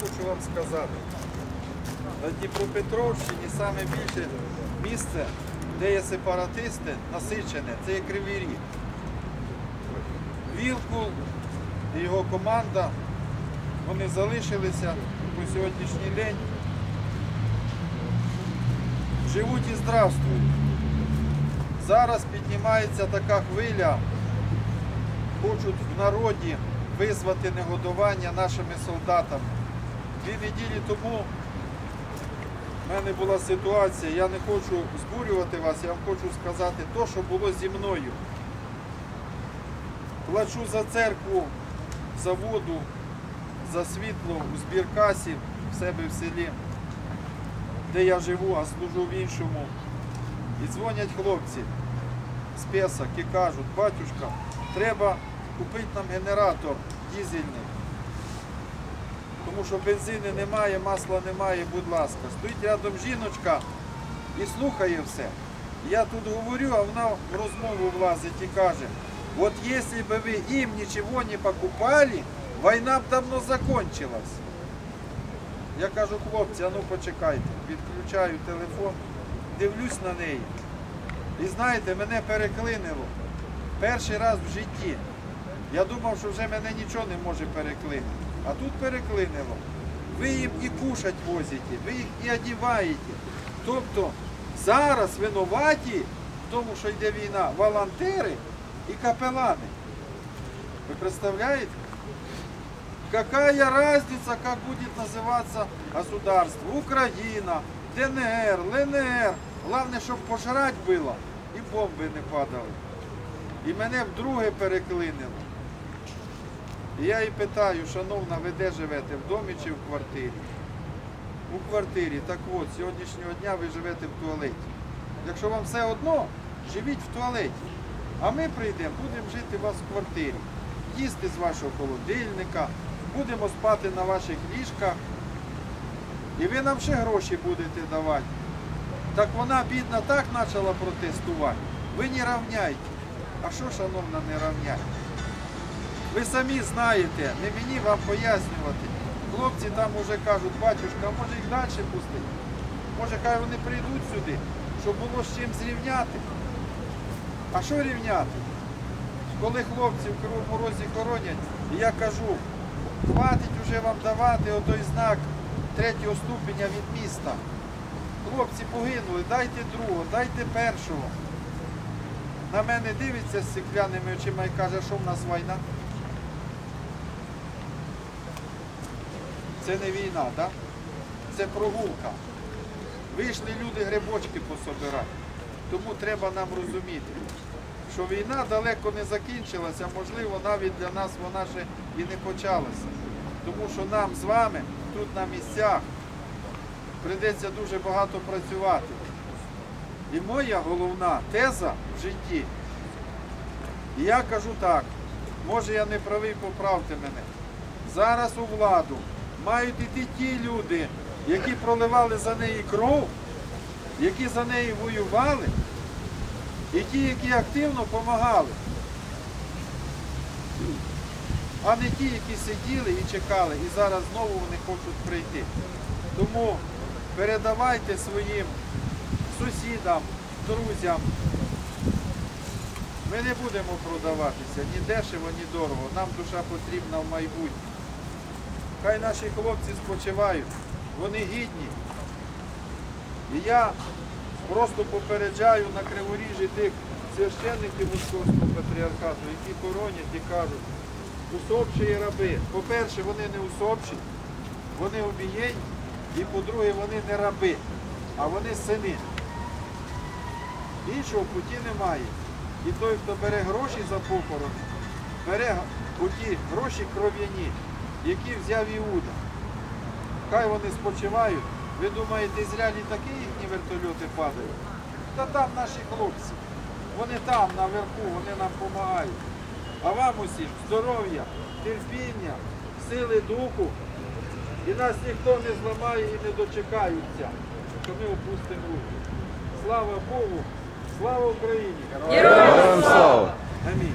хочу вам сказати. На Дніпропетровщині саме більше місце, де є сепаратисти, насичене, це є Кривий Ріг. Вілкул і його команда, вони залишилися по сьогоднішній день. Живуть і здравствують. Зараз піднімається така хвиля, хочуть в народі визвати негодування нашими солдатами. Дві неділі тому в мене була ситуація, я не хочу збурювати вас, я вам хочу сказати те, що було зі мною. Плачу за церкву, за воду, за світло у збіркасі в себе в селі, де я живу, а служу в іншому. І дзвонять хлопці з Песок і кажуть, батюшка, треба купити нам генератор дізельний. Тому що бензину немає, масла немає, будь ласка. Стоїть рядом жіночка і слухає все. Я тут говорю, а вона в розмову влазить і каже, от якщо б ви їм нічого не покупали, війна б давно закончилась. Я кажу, хлопці, а ну почекайте, відключаю телефон, дивлюсь на неї. І знаєте, мене переклинило. Перший раз в житті. Я думав, що вже мене нічого не може переклинити. А тут переклинило. Ви їм і кушать возите, ви їх і одіваєте. Тобто зараз винуваті в тому, що йде війна, волонтери і капелани. Ви представляєте? Какая разница, как будет называться государство? Украина, ДНР, ЛНР. Главное, щоб пожрать було і бомби не падали. І мене вдруге переклинило. І я її питаю, шановна, ви де живете? В домі чи в квартирі? У квартирі. Так от, сьогоднішнього дня ви живете в туалеті. Якщо вам все одно, живіть в туалеті. А ми прийдемо, будемо жити у вас в квартирі. Їсти з вашого холодильника, будемо спати на ваших ліжках. І ви нам ще гроші будете давати. Так вона, бідна, так почала протестувати. Ви не равняйте. А що, шановна, не равняйте? Ви самі знаєте, не мені вам пояснювати. Хлопці там уже кажуть, батюшка, може їх далі пустити? Може, хай вони прийдуть сюди, щоб було з чим зрівняти. А що рівняти? Коли хлопці в Кривому Розі я кажу, хватить уже вам давати отой знак третього ступеня від міста. Хлопці погинули, дайте другого, дайте першого. На мене дивиться з стеклянними очима і каже, що в нас війна. Це не війна, так? Це прогулка. Вийшли люди грибочки пособирати. Тому треба нам розуміти, що війна далеко не закінчилася, можливо, навіть для нас вона ще і не почалася. Тому що нам з вами тут на місцях прийдеться дуже багато працювати. І моя головна теза в житті. І я кажу так, може я не правий, поправте мене. Зараз у владу мають іти ті люди, які проливали за неї кров, які за неї воювали, і ті, які активно допомагали. А не ті, які сиділи і чекали, і зараз знову вони хочуть прийти. Тому передавайте своїм сусідам, друзям. Ми не будемо продаватися ні дешево, ні дорого. Нам душа потрібна в майбутнє. Хай наші хлопці спочивають, вони гідні. І я просто попереджаю на криворіжі тих священників Московського патріархату, які коронять і кажуть, усопші раби. По-перше, вони не усопші, вони обієнь, і по-друге, вони не раби, а вони сини. Іншого путі немає. І той, хто бере гроші за похорон, бере оті гроші кров'яні, які взяв Іуда. Хай вони спочивають. Ви думаєте, зря літаки їхні вертольоти падають? Та там наші хлопці. Вони там, наверху, вони нам допомагають. А вам усім здоров'я, терпіння, сили духу. І нас ніхто не зламає і не дочекаються, що ми опустимо руки. Слава Богу, слава Україні! Героям слава! Амінь.